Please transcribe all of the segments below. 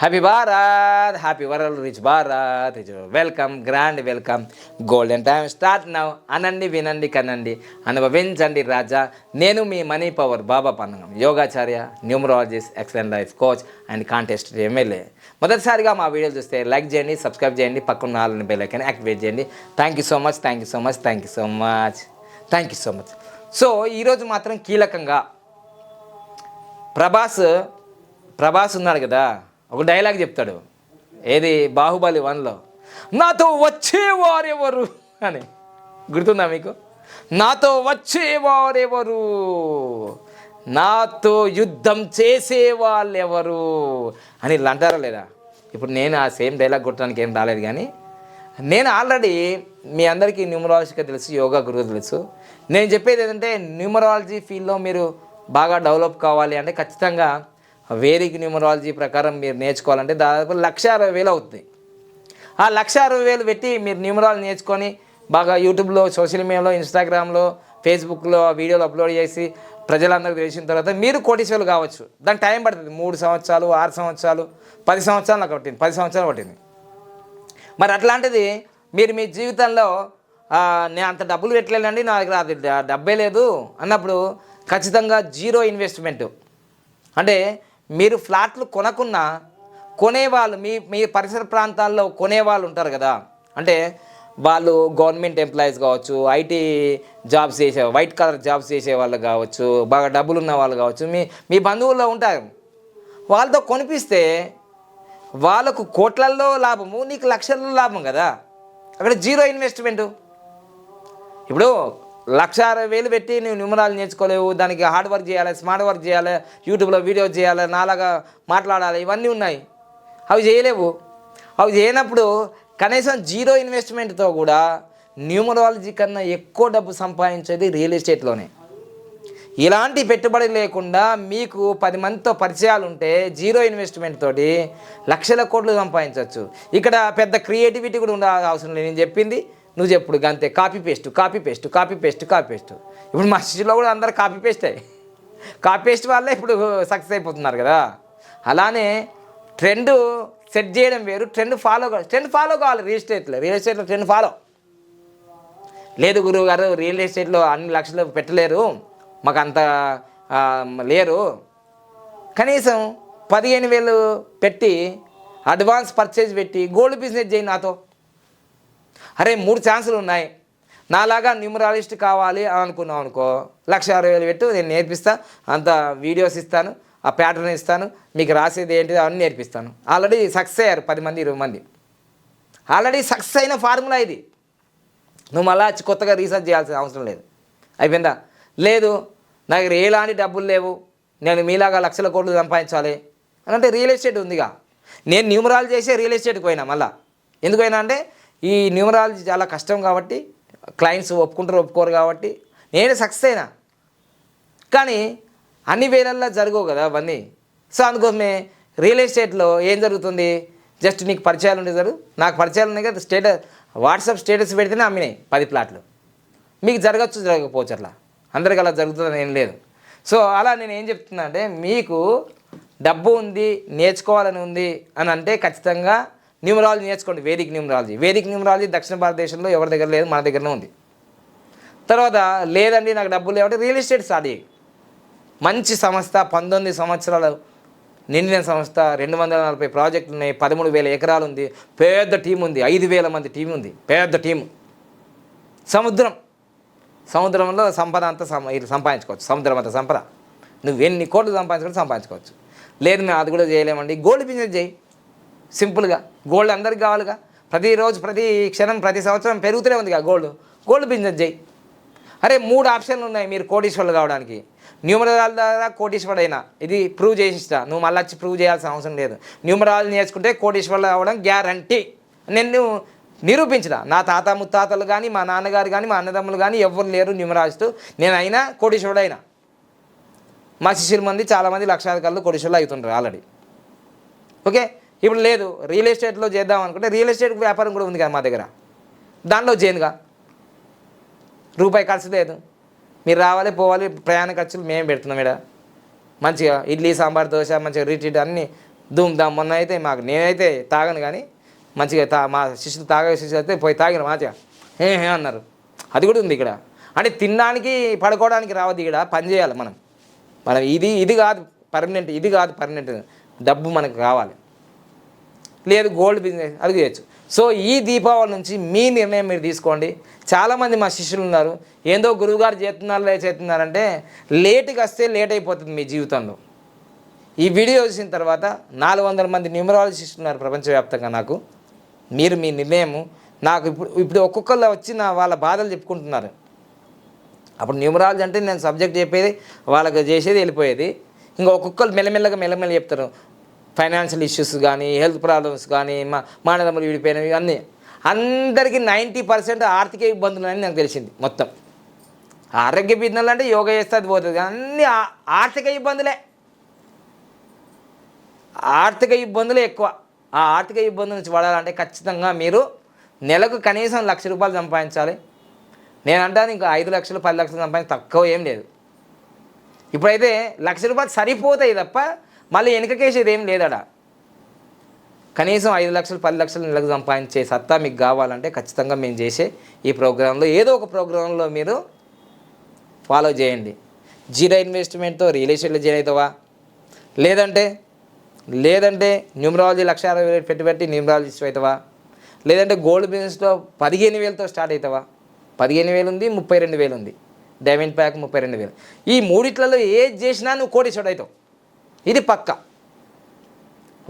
Happy Bharat happy world rich Bharat rich welcome grand welcome golden time start now అనండి వినండి కనండి అనుభవించండి రాజా నేను మీ money power Baba Pannagam యోగాచార్య numerologist excellent life coach and contest MLA మొదటిసారిగా మా వీడియో చూస్తే లైక్ చేయండి సబ్స్క్రైబ్ చేయండి పక్కన నాలుగు బెల్ యాక్టివేట్ చేయండి. Thank you so much thank you so much thank you so much thank you so much so ఈరోజు మాత్రం కీలకంగా ప్రభాస్ ప్రభాస్ ఉన్నాడు కదా. ఒక డైలాగ్ చెప్తాడు. ఏది? బాహుబలి వన్లో. నాతో వచ్చేవారెవరు అని. గుర్తుందా మీకు? నాతో వచ్చేవారెవరు నాతో యుద్ధం చేసేవాళ్ళెవరు అని వీళ్ళు అంటారా లేదా? ఇప్పుడు నేను ఆ సేమ్ డైలాగ్ కొట్టడానికి ఏం రాలేదు కానీ నేను ఆల్రెడీ మీ అందరికీ న్యూమరాలజీగా తెలుసు యోగా గురువు తెలుసు. నేను చెప్పేది ఏంటంటే న్యూమరాలజీ ఫీల్డ్లో మీరు బాగా డెవలప్ కావాలి అంటే ఖచ్చితంగా వేదిక న్యూమరాలజీ ప్రకారం మీరు నేర్చుకోవాలంటే దాదాపు లక్ష అరవై వేలు అవుతుంది. ఆ లక్ష అరవై వేలు పెట్టి మీరు న్యూమరాలజీ నేర్చుకొని బాగా యూట్యూబ్లో సోషల్ మీడియాలో ఇన్స్టాగ్రామ్లో ఫేస్బుక్లో వీడియోలు అప్లోడ్ చేసి ప్రజలందరికీ తెలిసిన తర్వాత మీరు కోటీశ్వరులు కావచ్చు. దానికి టైం పడుతుంది. మూడు సంవత్సరాలు ఆరు సంవత్సరాలు పది సంవత్సరాలు నాకు పట్టింది. పది సంవత్సరాలు పట్టింది. మరి అట్లాంటిది మీరు మీ జీవితంలో నేను అంత డబ్బులు పెట్టలేనండి నా దగ్గర అది డబ్బే లేదు అన్నప్పుడు ఖచ్చితంగా జీరో ఇన్వెస్ట్మెంట్. అంటే మీరు ఫ్లాట్లు కొనకున్నా కొనేవాళ్ళు మీ మీ పరిసర ప్రాంతాల్లో కొనేవాళ్ళు ఉంటారు కదా. అంటే వాళ్ళు గవర్నమెంట్ ఎంప్లాయీస్ కావచ్చు ఐటీ జాబ్స్ చేసే వైట్ కలర్ జాబ్స్ చేసే వాళ్ళు కావచ్చు బాగా డబ్బులు ఉన్న వాళ్ళు కావచ్చు మీ మీ బంధువుల్లో ఉంటారు. వాళ్ళతో కొనిపిస్తే వాళ్ళకు కోట్లల్లో లాభము నీకు లక్షల్లో లాభం కదా. అక్కడ జీరో ఇన్వెస్ట్మెంట్. ఇప్పుడు లక్ష అరవై వేలు పెట్టి నువ్వు నిమరాలు నేర్చుకోలేవు. దానికి హార్డ్ వర్క్ చేయాలి స్మార్ట్ వర్క్ చేయాలి యూట్యూబ్లో వీడియో చేయాలి నాలాగా మాట్లాడాలి. ఇవన్నీ ఉన్నాయి. అవి చేయలేవు. అవి చేయనప్పుడు కనీసం జీరో ఇన్వెస్ట్మెంట్తో కూడా న్యూమరాలజీ కన్నా ఎక్కువ డబ్బు సంపాదించేది రియల్ ఎస్టేట్లోనే ఇలాంటి పెట్టుబడి లేకుండా మీకు పది మందితో పరిచయాలు ఉంటే జీరో ఇన్వెస్ట్మెంట్ తోటి లక్షల కోట్లు సంపాదించవచ్చు. ఇక్కడ పెద్ద క్రియేటివిటీ కూడా ఉండాల్సిన అవసరం లేదు. నేను చెప్పింది నువ్వు చెప్పుడు అంతే copy paste copy paste copy paste copy paste ఇప్పుడు మా శిష్యులో కూడా అందరు కాపీ పేస్టే కాపీ పేస్ట్ వల్లే ఇప్పుడు సక్సెస్ అయిపోతున్నారు కదా. అలానే ట్రెండ్ సెట్ చేయడం వేరు ట్రెండ్ ఫాలో కావాలి. ట్రెండ్ ఫాలో కావాలి రియల్ ఎస్టేట్లో రియల్ ఎస్టేట్లో ట్రెండ్ ఫాలో లేదు గురువు గారు రియల్ ఎస్టేట్లో అన్ని లక్షలు పెట్టలేరు. మాకు అంత లేరు. కనీసం పదిహేను వేలు పెట్టి అడ్వాన్స్ పర్చేజ్ పెట్టి గోల్డ్ బిజినెస్ చేయి నాతో. అరే మూడు ఛాన్సులు ఉన్నాయి. నాలాగా న్యూమరాలిస్ట్ కావాలి అని అనుకున్నావు అనుకో లక్ష అరవై వేలు పెట్టు నేను నేర్పిస్తా అంత వీడియోస్ ఇస్తాను ఆ ప్యాటర్న్ ఇస్తాను మీకు రాసేది ఏంటిది అవన్నీ నేర్పిస్తాను. ఆల్రెడీ సక్సెస్ అయ్యారు పది మంది ఇరవై మంది. ఆల్రెడీ సక్సెస్ అయిన ఫార్ములా ఇది. నువ్వు మళ్ళా కొత్తగా రీసెర్చ్ చేయాల్సిన అవసరం లేదు. అయిపోయిందా? లేదు నా దగ్గర ఎలాంటి డబ్బులు లేవు నేను మీలాగా లక్షల కోట్లు సంపాదించాలి అని అంటే రియల్ ఎస్టేట్ ఉందిగా. నేను న్యూమరాలు చేసే రియల్ ఎస్టేట్కి పోయినా మళ్ళా. ఎందుకు పోయినా అంటే ఈ న్యూమరాలజీ చాలా కష్టం కాబట్టి క్లయింట్స్ ఒప్పుకుంటారు ఒప్పుకోరు కాబట్టి నేను సక్సెస్ అయినా. కానీ అన్ని వేలల్లో జరగవు కదా అవన్నీ. సో అందుకోసమే రియల్ ఎస్టేట్లో ఏం జరుగుతుంది? జస్ట్ నీకు పరిచయాలు ఉండే జరుగు. నాకు పరిచయాలు ఉన్నాయి కదా స్టేటస్ వాట్సాప్ స్టేటస్ పెడితేనే అమ్మినాయి పది ప్లాట్లు. మీకు జరగచ్చు జరగకపోవచ్చు అట్లా. అందరికి అలా జరుగుతుందని ఏం లేదు. సో అలా నేను ఏం చెప్తున్నా అంటే మీకు డబ్బు ఉంది నేర్చుకోవాలని ఉంది అని అంటే ఖచ్చితంగా న్యూమరాలజీ నేర్చుకోండి వేదిక న్యూమరాలజీ. వేదిక న్యూమరాలజీ దక్షిణ భారతదేశంలో ఎవరి దగ్గర లేదు మన దగ్గరనే ఉంది. తర్వాత లేదండి నాకు డబ్బులు లేవంటే రియల్ ఎస్టేట్ స్టార్ట్ చేయి. మంచి సంస్థ పంతొమ్మిది సంవత్సరాలు నిండిన సంస్థ రెండు వందల నలభై ప్రాజెక్టులు ఉన్నాయి పదమూడు వేల ఎకరాలు ఉంది పెద్ద టీం ఉంది ఐదు వేల మంది టీం ఉంది పెద్ద టీం. సముద్రం. సముద్రంలో సంపద అంతా సం- ఇది సంపాదించుకోవచ్చు సముద్రం అంతా సంపద. నువ్వు ఎన్ని కోట్లు సంపాదించుకుంటే సంపాదించుకోవచ్చు. లేదు మేము అది కూడా చేయలేమండి. గోల్డ్ బిజినెస్ చేయి. సింపుల్గా. గోల్డ్ అందరికి కావాలిగా. ప్రతిరోజు ప్రతి క్షణం ప్రతి సంవత్సరం పెరుగుతూనే ఉందిగా గోల్డ్. గోల్డ్ బిజినెస్ చేయి అరే మూడు ఆప్షన్లు ఉన్నాయి మీరు కోటీశ్వరులు కావడానికి. న్యూమరాల ద్వారా కోటీశ్వరుడు అయినా ఇది ప్రూవ్ చేసిస్తా. నువ్వు మళ్ళీ వచ్చి ప్రూవ్ చేయాల్సిన అవసరం లేదు. న్యూమరాల్ నేర్చుకుంటే కోటీశ్వరులు కావడం గ్యారంటీ. నేను నిరూపించిన? నా తాత ముత్తాతలు కానీ మా నాన్నగారు కానీ మా అన్నదమ్ములు కానీ ఎవరు లేరు న్యూమరాలిస్ట్ నేను అయినా కోటీశ్వరుడు అయినా మా శిష్యుల మంది చాలామంది లక్షాధికారులు కోటీశ్వరులు అవుతుంటారు ఆల్రెడీ. ఓకే? ఇప్పుడు లేదు రియల్ ఎస్టేట్లో చేద్దాం అనుకుంటే రియల్ ఎస్టేట్ వ్యాపారం కూడా ఉంది కదా మా దగ్గర. దానిలో చేయనుగా రూపాయి ఖర్చు లేదు. మీరు రావాలి పోవాలి ప్రయాణ ఖర్చులు మేము పెడుతున్నాం ఇక్కడ మంచిగా ఇడ్లీ సాంబార్ దోశ మంచిగా రీట్రీట్ అన్నీ ధూమ్ ధామ్ మొన్న అయితే మాకు నేనైతే తాగను కానీ మంచిగా తా మా శిష్యులు తాగే శిష్యులు అయితే పోయి తాగిన మంచిగా. ఏ అన్నారు. అది కూడా ఉంది ఇక్కడ. అంటే తినడానికి పడుకోవడానికి రావద్దు ఇక్కడ పని చేయాలి మనం. మనం ఇది ఇది కాదు పర్మనెంట్ ఇది కాదు పర్మనెంట్ డబ్బు మనకు కావాలి లేదు గోల్డ్ బిజినెస్ అది చేయొచ్చు సో ఈ దీపావళి నుంచి మీ నిర్ణయం మీరు తీసుకోండి. చాలామంది మా శిష్యులు ఉన్నారు. ఏందో గురువుగారు చేస్తున్నారు చేస్తున్నారంటే లేటుగా వస్తే లేట్ అయిపోతుంది మీ జీవితంలో. ఈ వీడియో చూసిన తర్వాత నాలుగు వందల మంది న్యూమరాలజిస్టులు ఉన్నారు ప్రపంచవ్యాప్తంగా నాకు. మీరు మీ నిర్ణయము నాకు ఇప్పుడు ఇప్పుడు ఒక్కొక్కళ్ళు వచ్చి నా వాళ్ళ బాధలు చెప్పుకుంటున్నారు. అప్పుడు న్యూమరాలజీ అంటే నేను సబ్జెక్ట్ చెప్పేది వాళ్ళకి చేసేది వెళ్ళిపోయేది. ఇంకా ఒక్కొక్కరు మెల్లమెల్లగా మెల్లమెల్ల చెప్తారు. ఫైనాన్షియల్ ఇష్యూస్ కానీ హెల్త్ ప్రాబ్లమ్స్ కానీ మా మానదమ్ములు విడిపోయినవి అన్నీ అందరికీ నైంటీ పర్సెంట్ ఆర్థిక ఇబ్బందులు అని నాకు తెలిసింది మొత్తం. ఆరోగ్య ఇబ్బందులు అంటే యోగా చేస్తే అది పోతుంది అన్ని ఆర్థిక ఇబ్బందులే. ఆర్థిక ఇబ్బందులు ఎక్కువ. ఆ ఆర్థిక ఇబ్బందుల నుంచి పడాలంటే ఖచ్చితంగా మీరు నెలకు కనీసం లక్ష రూపాయలు సంపాదించాలి. నేను అంటాను ఇంకా ఐదు లక్షలు పది లక్షలు సంపాదించి తక్కువ ఏం లేదు. ఇప్పుడైతే లక్ష రూపాయలు సరిపోతాయి తప్ప మళ్ళీ వెనకకేసేది ఏం లేదడా కనీసం ఐదు లక్షలు పది లక్షలు నెలకు సంపాదించే సత్తా మీకు కావాలంటే ఖచ్చితంగా మేము చేసే ఈ ప్రోగ్రాంలో ఏదో ఒక ప్రోగ్రాంలో మీరు ఫాలో చేయండి. జీరో ఇన్వెస్ట్మెంట్తో రియల్ ఎస్టేట్లో జాయిన్ అవుతావా? లేదంటే లేదంటే న్యూమరాలజీ లక్ష అరవై వేలు పెట్టి న్యూమరాలజిస్ట్ అవుతావా? లేదంటే గోల్డ్ బిజినెస్లో పదిహేను వేలతో స్టార్ట్ అవుతావా? పదిహేను వేలు ఉంది ముప్పై రెండు వేలు ఉంది. డైమండ్ ప్యాక్ ముప్పై రెండు వేలు. ఈ మూడిట్లలో ఏది చేసినా నువ్వు కోటీశ్వరుడు అవుతావు. ఇది పక్క.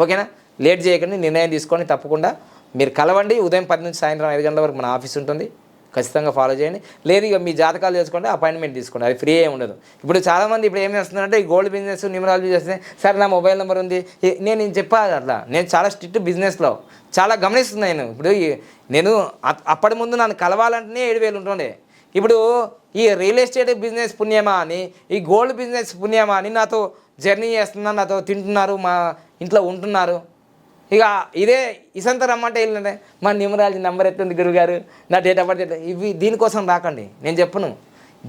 ఓకేనా? లేట్ చేయకండి నిర్ణయం తీసుకొని తప్పకుండా. మీరు కలవండి ఉదయం పది నుంచి సాయంత్రం ఐదు గంటల వరకు మన ఆఫీస్ ఉంటుంది. ఖచ్చితంగా ఫాలో చేయండి. లేదు ఇక మీ జాతకాలు చేసుకోండి అపాయింట్మెంట్ తీసుకోండి. అది ఫ్రీ ఏ ఉండదు. ఇప్పుడు చాలామంది ఇప్పుడు ఏం చేస్తున్నారంటే ఈ గోల్డ్ బిజినెస్ న్యూమరాలజీ చేస్తే సరే నా మొబైల్ నెంబర్ ఉంది. నేను నేను చెప్పాలి అట్లా. నేను చాలా స్ట్రిక్ట్ బిజినెస్లో చాలా గమనిస్తున్నాను నేను. ఇప్పుడు నేను అప్పటి ముందు నన్ను కలవాలంటేనే ఏడు వేలు ఉంటుండే. ఇప్పుడు ఈ రియల్ ఎస్టేట్ బిజినెస్ పుణ్యమా అని ఈ గోల్డ్ బిజినెస్ పుణ్యమా అని నాతో జర్నీ చేస్తున్నారు నాతో తింటున్నారు మా ఇంట్లో ఉంటున్నారు. ఇక ఇదే ఇసంత రమ్మంటే వెళ్ళిండే మా న్యూమరాలజీ నెంబర్ ఎత్తుంది గురుగారు నా డేట్ ఆఫ్ బర్త్ ఇవి దీనికోసం రాకండి నేను చెప్పను.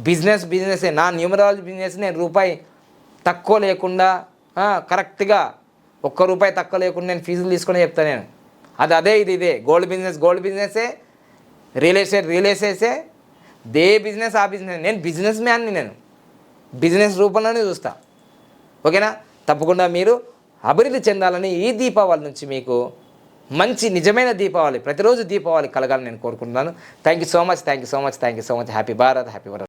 బిజినెస్ బిజినెసే నా న్యూమరాలజీ బిజినెస్ నేను రూపాయి తక్కువ లేకుండా కరెక్ట్గా ఒక్క రూపాయి తక్కువ లేకుండా నేను ఫీజులు తీసుకొని చెప్తాను నేను. అది అదే ఇది ఇదే. గోల్డ్ బిజినెస్ గోల్డ్ బిజినెసే రియల్ ఎస్టేట్ రియల్ ఎస్టేసే దే బిజినెస్ ఆ బిజినెస్. నేను బిజినెస్ మ్యాన్ని నేను. బిజినెస్ రూపంలోనే చూస్తా. ఓకేనా? తప్పకుండా మీరు అభివృద్ధి చెందాలని ఈ దీపావళి నుంచి మీకు మంచి నిజమైన దీపావళి ప్రతిరోజు దీపావళి కలగాలని నేను కోరుకుంటున్నాను. Thank you so much thank you so much thank you so much happy Bharat happy Bharat